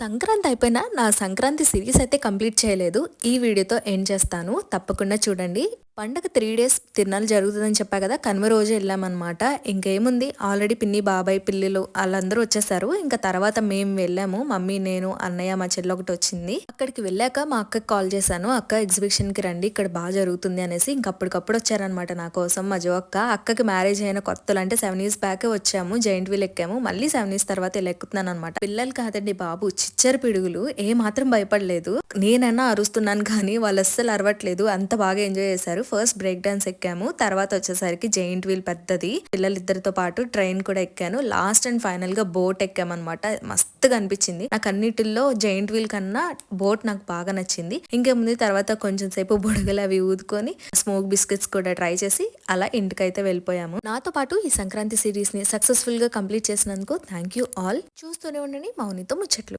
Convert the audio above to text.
సంక్రాంతి అయిపోయినా నా సంక్రాంతి సిరీస్ అయితే కంప్లీట్ చేయలేదు. ఈ వీడియోతో ఎండ్ చేస్తాను. తప్పకుండా చూడండి. పండగ త్రీ డేస్ తిరునాలు జరుగుతుందని చెప్పా కదా కనుమ రోజు వెళ్ళామన్నమాట. ఇంకేముంది ఆల్రెడీ పిన్ని బాబాయ్ పిల్లలు వాళ్ళందరూ వచ్చేసారు. ఇంకా తర్వాత మేము వెళ్ళాము మమ్మీ నేను అన్నయ్య మా చెల్లి ఒకటి వచ్చింది. అక్కడికి వెళ్ళాక మా అక్కకి కాల్ చేశాను అక్క ఎగ్జిబిషన్కి రండి ఇక్కడ బాగా జరుగుతుంది అనేసి ఇంకా అప్పటికప్పుడు వచ్చారనమాట నా కోసం మా జో అక్క అక్కకి మ్యారేజ్ అయిన కొత్తలు అంటే సెవెన్ ఇయర్స్ బ్యాక్ వచ్చాము జైంట్ వీల్ ఎక్కాము మళ్ళీ సెవెన్ ఇయర్స్ తర్వాత ఇలా ఎక్కుతున్నాను అనమాట పిల్లలు కాదండి బాబు చిచ్చరు పిడుగులు ఏ మాత్రం భయపడలేదు. నేనైనా అరుస్తున్నాను కానీ వాళ్ళు అస్సలు అరవట్లేదు. అంత బాగా ఎంజాయ్ చేశారు. ఫస్ట్ బ్రేక్ డాన్స్ ఎక్కాము. తర్వాత వచ్చేసరికి జైంట్ వీల్ పెద్దది. పిల్లలిద్దరితో పాటు ట్రైన్ కూడా ఎక్కాను. లాస్ట్ అండ్ ఫైనల్గా బోట్ ఎక్కామన్నమాట. మస్తుగా అనిపించింది. నాకు అన్నిటిల్లో జైంట్ వీల్ కన్నా బోట్ నాకు బాగా నచ్చింది. ఇంకేముంది? తర్వాత కొంచెం సేపు బుడగలు అవి ఊదుకొని స్మోక్ బిస్కెట్స్ కూడా ట్రై చేసి అలా ఇంటికైతే వెళ్ళిపోయాము. నాతో పాటు ఈ సంక్రాంతి సిరీస్ని సక్సెస్ఫుల్గా కంప్లీట్ చేసినందుకు థ్యాంక్ యూ ఆల్ చూస్తూనే ఉండండి. మౌనితో ముచ్చట్లు.